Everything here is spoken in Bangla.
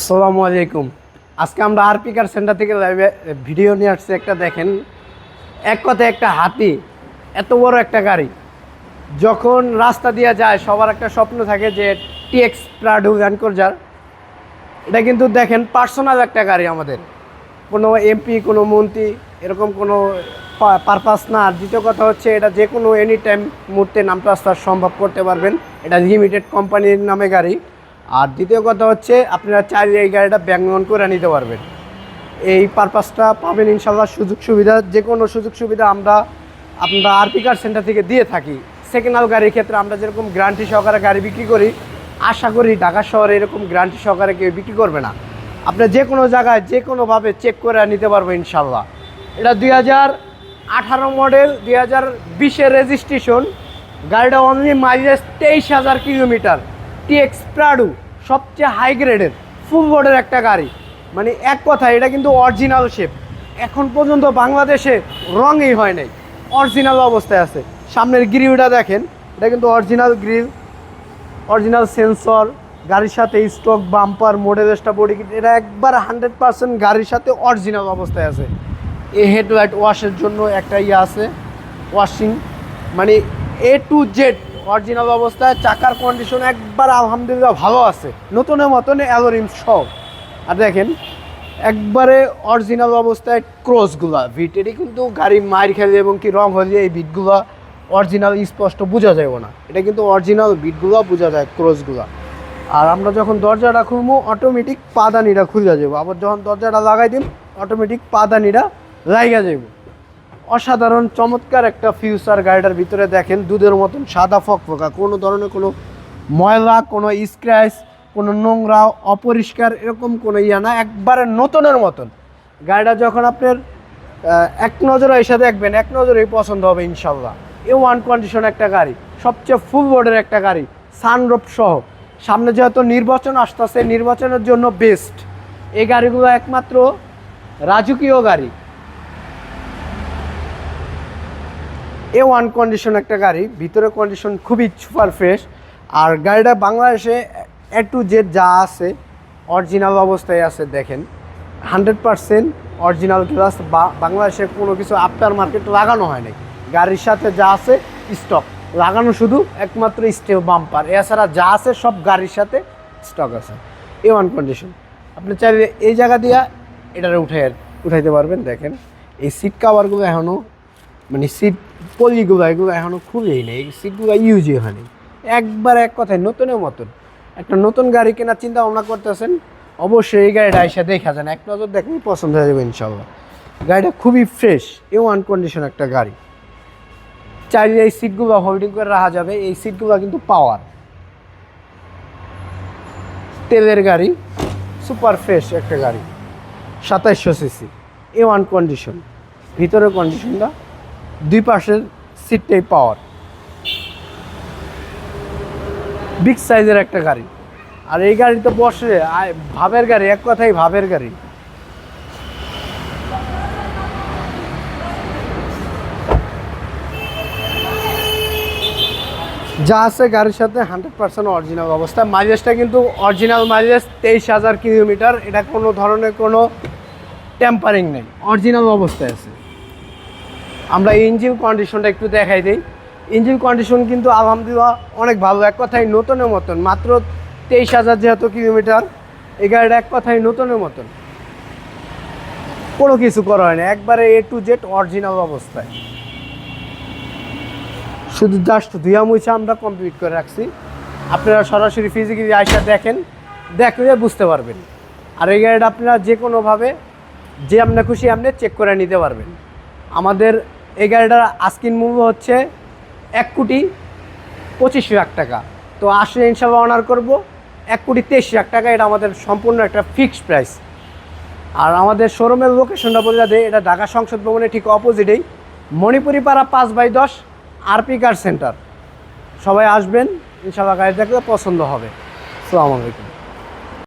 আসসালামু আলাইকুম। আজকে আমরা আর পিকার সেন্টার থেকে ভিডিও নিয়ে আসছি একটা দেখেন। এক কথায় একটা হাতি, এত বড় একটা গাড়ি। যখন রাস্তা দিয়ে যায়, সবার একটা স্বপ্ন থাকে যে টিএক্স প্রাডু ভ্যানকোরজার এটা কিন্তু দেখেন পার্সোনাল একটা গাড়ি আমাদের। কোনো এমপি কোনো মন্ত্রী, এরকম কোনো পারপাস না। আর দ্বিতীয় কথা হচ্ছে, এটা যে কোনো এনি টাইম মুহূর্তে নামটা ট্রান্সফার সম্ভব করতে পারবেন। এটা লিমিটেড কোম্পানির নামে গাড়ি। আর দ্বিতীয় কথা হচ্ছে, আপনারা চাইলে এই গাড়িটা ব্যাংক লোন করে নিতে পারবেন। এই পারপাসটা পাবেন ইনশাল্লাহ সুযোগ সুবিধা যে কোনো সুযোগ সুবিধা আমরা আমরা আরপি কার সেন্টার থেকে দিয়ে থাকি। সেকেন্ড হ্যান্ড গাড়ির ক্ষেত্রে আমরা যেরকম গ্যারান্টি সহকারে গাড়ি বিক্রি করি, আশা করি ঢাকা শহরে এরকম গ্যারান্টি সহকারে কেউ বিক্রি করবে না। আপনি যে কোনো জায়গায় যে কোনোভাবে চেক করে নিতে পারব ইনশাল্লাহ এটা দুই হাজার আঠারো মডেল দুই হাজার বিশের রেজিস্ট্রেশন গাড়িটা অনলি মাইলেজ তেইশ হাজার কিলোমিটার টিএক্স প্রাডু সবচেয়ে হাই গ্রেডের ফুল বোর্ডের একটা গাড়ি। মানে এক কথা এটা কিন্তু অরিজিনাল শেপ এখন পর্যন্ত বাংলাদেশে রঙই হয় নাই। অরিজিনাল অবস্থায় আছে। সামনের গ্রিলটা দেখেন, এটা কিন্তু অরিজিনাল গ্রিল অরিজিনাল সেন্সর গাড়ির সাথে স্টক বাম্পার মডেল স্টা বডি কিট এটা একবার হান্ড্রেড পার্সেন্ট গাড়ির সাথে অরিজিনাল অবস্থায় আছে। এই হেডলাইট ওয়াশের জন্য একটা ইয়ে আছে। ওয়াশিং মানে এ টু জেড অরিজিনাল অবস্থায়, চাকার কন্ডিশন একবার আলহামদুলিল্লাহ ভালো আছে। নতুনের মতন অ্যালোরিম সব আর দেখেন, একবারে অরিজিনাল অবস্থায় ক্রসগুলা ভিট এটি কিন্তু গাড়ি মায়ের খেলে এবং কি রং হলে এই বিটগুলা অরিজিনাল স্পষ্ট বোঝা যাবে না। এটা কিন্তু অরিজিনাল বিটগুলো বোঝা যায় ক্রসগুলা আর আমরা যখন দরজাটা খুলবো অটোমেটিক পাদানিটা খুলে যাব আবার যখন দরজাটা লাগাই দিন অটোমেটিক পাদানিটা লাইগা যাব অসাধারণ, চমৎকার একটা ফিউচার গাড়িটার ভিতরে দেখেন, দুধের মতন সাদা ফকফকা। কোনো ধরনের কোনো ময়লা, কোনো স্ক্র্যাচ কোনো নোংরা, অপরিষ্কার, এরকম কোনো ইয়া না, একবারে নতুনের মতন। গাড়িটা যখন আপনার এক নজরে এসে দেখবেন, এক নজরেই পছন্দ হবে ইনশাল্লাহ। এ ওয়ান কন্ডিশন একটা গাড়ি, সবচেয়ে ফুল বোর্ডের একটা গাড়ি সানরোপ সহ। সামনে যেহেতু নির্বাচন আসতেছে, নির্বাচনের জন্য বেস্ট এই গাড়িগুলো একমাত্র রাজকীয় গাড়ি। এ ওয়ান কন্ডিশন একটা গাড়ি, ভিতরে কন্ডিশন খুবই সুপার ফ্রেশ আর গাড়িটা বাংলাদেশে এ টু জেড যা আছে অরিজিনাল অবস্থায় আছে, দেখেন। হান্ড্রেড পারসেন্ট অরিজিনাল গ্লাস বা বাংলাদেশে কোনো কিছু আফটার মার্কেট লাগানো হয় নাই। গাড়ির সাথে যা আছে স্টক লাগানো শুধু একমাত্র স্টেল বাম্পার এছাড়া যা আছে, সব গাড়ির সাথে স্টক আছে। এ ওয়ান কন্ডিশন আপনি চাইলে এই জায়গা দিয়া এটারে উঠে উঠাইতে পারবেন, দেখেন। এই সিট কাভারগুলো এখনও মানে সিট পলিগুলো, এগুলো এখনও খুলেই নেই সিটগুলো ইউজই হয়নি একবার এক কথায় নতুনের মতন। একটা নতুন গাড়ি কেনার চিন্তা ভাবনা করতেছেন, অবশ্যই এই গাড়িটা এসে দেখা যান। এক নজর দেখলেই পছন্দ হয়ে যাবে ইনশাল্লাহ গাড়িটা খুবই ফ্রেশ এ ওয়ান কন্ডিশন একটা গাড়ি। চাইলে এই সিটগুলো হোল্ডিং করে রাখা যাবে, এই সিটগুলো কিন্তু পাওয়ার তেলের গাড়ি সুপার ফ্রেশ একটা গাড়ি। সাতাইশশো সিসি এ ওয়ান কন্ডিশন ভিতরের কন্ডিশনটা দুই পাশের সিটটাই পাওয়ার বিগ সাইজের একটা গাড়ি। আর এই গাড়িতে বসে, আয়- ভাবের গাড়ি, এক কথাই ভাবের গাড়ি। যা আছে গাড়ির সাথে হান্ড্রেড পার্সেন্ট অরিজিনাল অবস্থা। মাইলেজটা কিন্তু অরিজিনাল মাইলেজ তেইশ হাজার কিলোমিটার। এটা কোনো ধরনের কোনো টেম্পারিং নেই। অরিজিনাল অবস্থায় আছে। আমরা ইঞ্জিন কন্ডিশনটা একটু দেখাই দিই। ইঞ্জিন কন্ডিশন কিন্তু আলহামদুলিল্লাহ অনেক ভালো। এক কথাই নতুনের মতন। মাত্র তেইশ হাজার যেহেতু কিলোমিটার এই গাড়িটা এক কথাই নতুনের মতন। কোনো কিছু করা হয় না একবারে এ টু জেড অরিজিনাল অবস্থায়। শুধু জাস্ট ধুয়া মুছা আমরা কমপ্লিট করে রাখছি। আপনারা সরাসরি ফিজিক্যালি আইসা দেখেন। দেখলে বুঝতে পারবেন। আর এই গাড়িটা আপনারা যে কোনোভাবে যে আপনার খুশি আপনি চেক করে নিতে পারবেন। আমাদের এই গাড়িটার আস্কিন মূল্য হচ্ছে এক কোটি পঁচিশ লাখ টাকা। তো আসলে ইনশাল্লাহ অনার করব। এক কোটি তেইশ লাখ টাকা, এটা আমাদের সম্পূর্ণ একটা ফিক্সড প্রাইস আর আমাদের শোরুমের লোকেশনটা বলে দেয় এটা ঢাকা সংসদ ভবনের ঠিক অপোজিটেই মণিপুরি পাড়া পাঁচ বাই দশ আরপি কার সেন্টার সবাই আসবেন ইনশাল্লাহ দেখলে পছন্দ হবে। আসসালামু আলাইকুম।